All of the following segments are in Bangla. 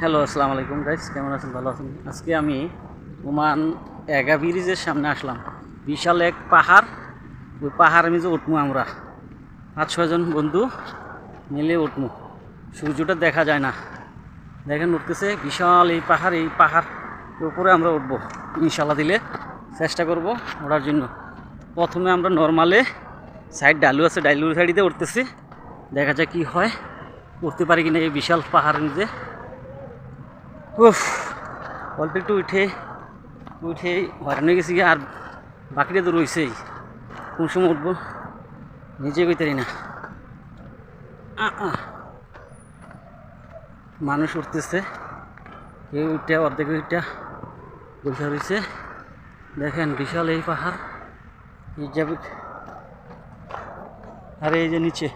হ্যালো আসসালামু আলাইকুম গাইস কেমন আছেন? ভালো আছেন? আজকে আমি ওমান এগা ব্রিজের সামনে আসলাম। বিশাল এক পাহাড়। ওই পাহাড় আমি যে উঠবো আমরা। পাঁচ ছয়জন বন্ধু মিলে উঠবো সূর্যটা দেখা যায় না। দেখেন, উঠতেছে বিশাল এই পাহাড় এই পাহাড়। উপরে আমরা উঠবো। ইনশাল্লাহ দিলে চেষ্টা করব ওঠার জন্য। প্রথমে আমরা নর্মালে সাইড ডালু আছে, ডালুর সাইডে উঠতেছি। দেখা যায় কি হয়। উঠতে পারি কিনা এই বিশাল পাহাড় নিজে উফ অল্প একটু উঠে উঠে হয়রান হয়ে গেছি আর বাকিটা তো রয়েছেই। কোন সময় উঠবো? নিজে কইতে পারি না। মানুষ উঠতেছে। কেউ উঠে, অর্ধেক উঠটা বসে রয়েছে। দেখেন বিশাল এই পাহাড়। এই যাবে আর এই যে নিচে।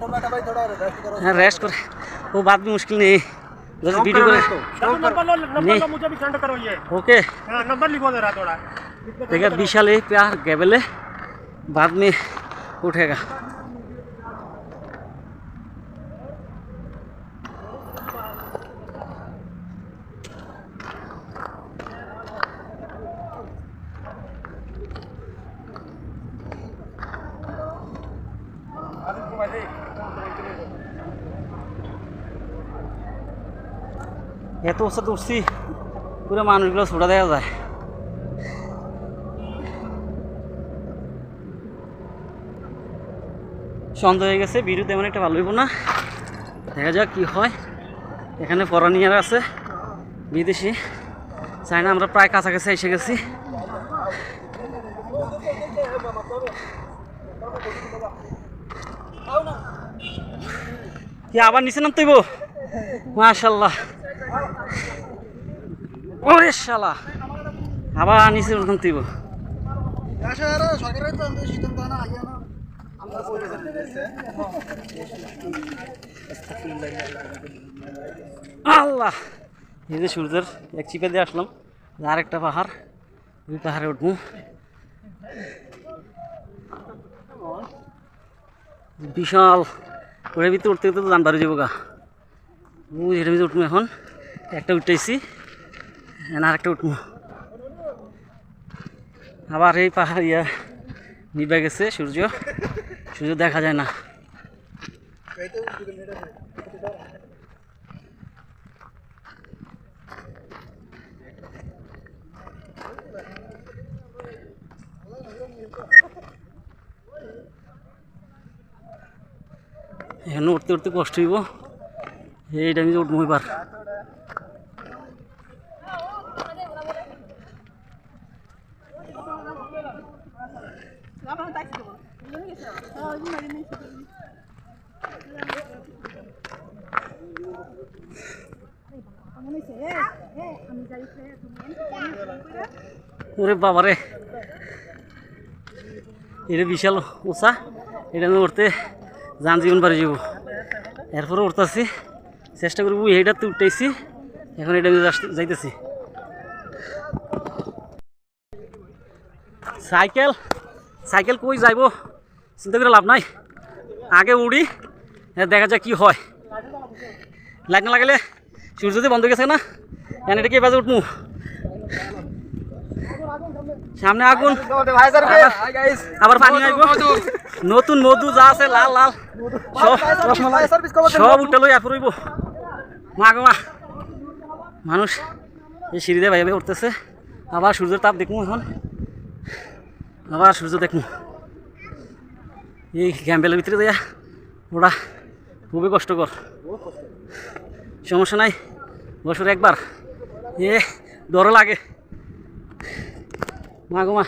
हाँ रेस्ट कर। वो बात भी मुश्किल नहीं है। वीडियो कर नंबर नंबर लो मुझे भी सेंड करो ये। ओके। हाँ नंबर लिखो जरा थोड़ा। देखिए विशाल एक प्यार गेबल है। बाद में उठेगा। এত ওষুধ উঠছি, পুরো মানুষগুলো ছোটা দেওয়া যায়। সন্দেহ হয়ে গেছে ভিডিও তেমন একটা ভালো হইব না। দেখা যাক কি হয়। এখানে ফরানিয়ার আছে, বিদেশি। চাই না আমরা প্রায় কাছাকাছি এসে গেছি। আবার নিচে নাম তৈব মাশাল্লাহ ওরে শালা। আবার নিচে নাম তৈব আল্লাহ। এই যে সূর্যের এক চিপে দিয়ে আসলাম আর একটা পাহাড়, ওই পাহাড়ে উঠবো। বিশাল। ওটার ভিতরে উঠতে উঠতে তো দান বাড়ি যাব গা। ওই এটার ভিতরে উঠবো এখন। একটা উঠতেছি। আর একটা উঠবো আবার এই পাহাড় ইয়া নিবে গেছে সূর্য সূর্য দেখা যায় না এখানে উঠতে উঠতে কষ্ট হইব এইটা আমি উঠবো এবার ওরে বাবারে। এটা বিশাল উঁচা। এটা আমি উঠতে যান জীবন পারে যাব। এরপরে উঠতেছি চেষ্টা করব এইটা তো উঠতেছি। এখন এটা আমি যাইতেছি। সাইকেল। সাইকেল কই যাইব? চিন্তা করে লাভ নাই। আগে উড়ি, দেখা যায় কি হয়। লাইট না লাগালে সূর্য যদি বন্ধ গেছে না এটা কি বাজে উঠমু। সামনে আগুন। আবার- পানি আইব নতুন মধু যা আছে, লাল লাল। সব উঠে লই আফর হইব মা গো মা। মানুষ এই সিঁড়ি দিয়ে ভাইবে উঠতেছে। আবার সূর্যের তাপ দেখব এখন। আবার সূর্য দেখব এই গ্যাম্বেলের ভিতরে দেয়া ওরা খুবই কষ্টকর। সমস্যা নাই বছর একবার। এ ডরও লাগে। মা গো মা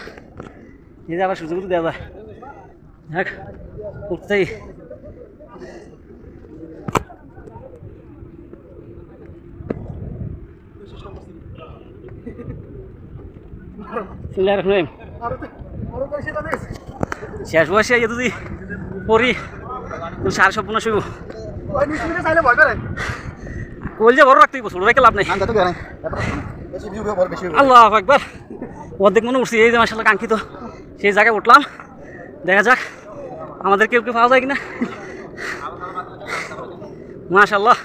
এই যে আবার কিন্তু দেওয়া যায়। দেখ উঠতেই শেষ বয়সে যদি পড়ি তো সার স্বপ্ন শুভ ওই নিচ মিনিটে চাইলে ভয় করে। কইল যে বড় রাখতে ছোট রেখে লাভ নেই। আল্লাহ একবার অর্ধেক মনে উঠছি এই যে মাসাল্লাহ কাঙ্ক্ষিত। সেই জায়গায় উঠলাম। দেখা যাক আমাদের কেউ কেউ পাওয়া যায় কিনা। মাশাল্লাহ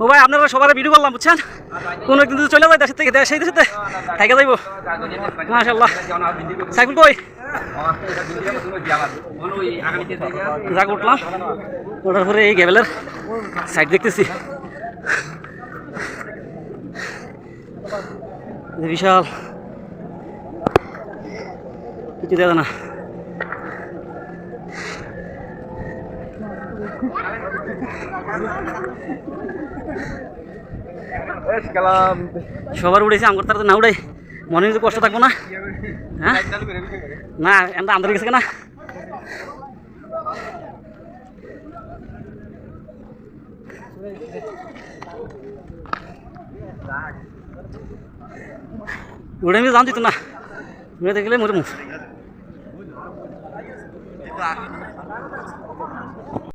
ও ভাই আপনারা সবার ভিডিও করলাম বুঝছেন? কোনো একদিন যদি চলে যায় দেশের থেকে, দেশ দেশেতে। থাকে যাইব। মাশাল্লাহ সাইকেল কই যাক, উঠলাম। ওঠার পরে এই গেবেলের সাইড দেখতেছি। বিশাল। কিছু দেখা না। কালাম সবার উঠেছে আমার তারা তো না উড়াই মনে কিন্তু কষ্ট থাকব না। হ্যাঁ? না এটা আন্দোলন গেছে না উড়ে আমি জান দিত না। উড়ে দেখলে মরে মুখ